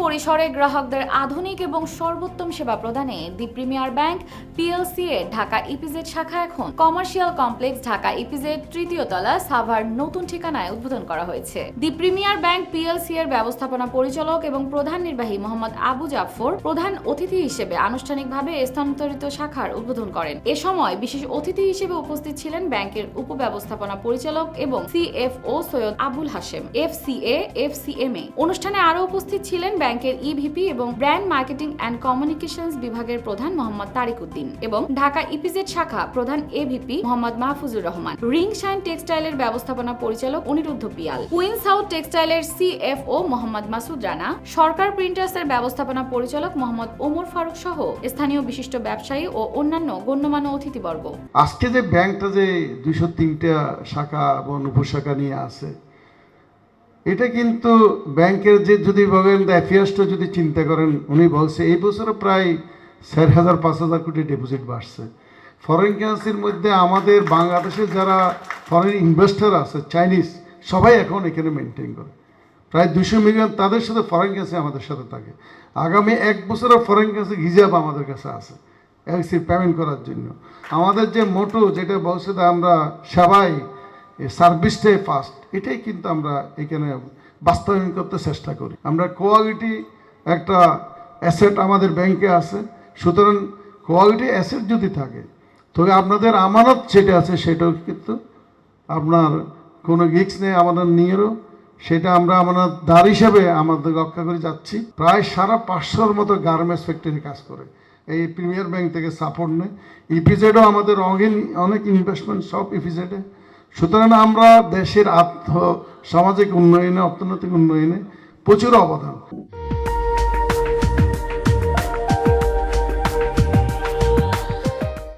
পরিসরে গ্রাহকদের আধুনিক এবং সর্বোত্তম সেবা প্রদানে দি প্রিমিয়ার ব্যাংক পিএলসি এর ঢাকা ইপিজেড শাখা এখন কমার্শিয়াল কমপ্লেক্স ঢাকা ইপিজেড তৃতীয় তলা সাভার নতুন ঠিকানায় উদ্বোধন করা হয়েছে। দি প্রিমিয়ার ব্যাংক পিএলসি এর ব্যবস্থাপনা পরিচালক এবং প্রধান নির্বাহী মোহাম্মদ আবু জাফর প্রধান অতিথি হিসেবে আনুষ্ঠানিকভাবে স্থানান্তরিত শাখার উদ্বোধন করেন। এ সময় বিশেষ অতিথি হিসেবে উপস্থিত ছিলেন ব্যাংকের উপব্যবস্থাপনা পরিচালক এবং সিএফও সৈয়দ আবুল হাশেম এফসিএ এ অনুষ্ঠানে আরও উপস্থিত ছিলেন ব্যাংকের ইভিপি এবং ব্র্যান্ড মার্কেটিং অ্যান্ড কমিউনিকেশনস বিভাগের প্রধান মোহাম্মদ তারিক উদ্দিন এবং ঢাকা ইপিজেড শাখা প্রধান AVP Mohammad Mahfuzur Rahman ring shine টেক্সটাইলের ব্যবস্থাপনা পরিচালক অনিরুদ্ধ পিয়াল কুইন সাউথ টেক্সটাইলের সিএফও মোহাম্মদ মাসুদ রানা, সরকার প্রিন্টার্স এর ব্যবস্থাপনা পরিচালক মোহাম্মদ ওমর ফারুক সহ স্থানীয় বিশিষ্ট ব্যবসায়ী ও অন্যান্য গণ্যমান্য অতিথিবর্গ। আজকে যে ব্যাংকটা যে দুইশো তিনটা শাখা এবং উপশাখা নিয়ে আছে এটা কিন্তু ব্যাংকের যে যদি বলেন অ্যাফেয়ার্সটা যদি চিন্তা করেন, উনি বলছে, এই বছরও প্রায় চার হাজার, পাঁচ হাজার কোটি ডিপোজিট বাড়ছে। ফরেন কারেন্সির মধ্যে আমাদের বাংলাদেশে যারা ফরেন ইনভেস্টর আছে চাইনিজ সবাই এখন এখানে মেনটেন করে। প্রায় দুশো মিলিয়ন তাদের সাথে ফরেন কারেন্সি আমাদের সাথে থাকে। আগামী এক বছরও ফরেন কারেন্সি হিজাব আমাদের কাছে আছে এলসি পেমেন্ট করার জন্য। আমাদের যে মোটো যেটা বলছে আমরা সবাই সার্ভিসটাই ফার্স্ট এটাই কিন্তু আমরা এখানে বাস্তবায়ন করতে চেষ্টা করি। আমরা কোয়ালিটি একটা অ্যাসেট আমাদের ব্যাংকে আছে, সুতরাং কোয়ালিটি অ্যাসেট যদি থাকে, তবে আপনাদের আমানত যেটা আছে সেটাও কিন্তু আপনার কোনো গিক্স নেই, আমাদের নিয়েরও। সেটা আমরা আমাদের দ্বার হিসেবে আমাদের রক্ষা করে যাচ্ছি। প্রায় সারা পাঁচশোর মতো গার্মেন্টস ফ্যাক্টরি কাজ করে। এই প্রিমিয়ার ব্যাংক থেকে সাপোর্ট নেয়। ইপিজেডও আমাদের অনেক অনেক ইনভেস্টমেন্ট সব ইপিজেডে সুতরাং আমরা দেশের আর্থ সামাজিক উন্নয়নে অর্থনৈতিক উন্নয়নে প্রচুর অবদান।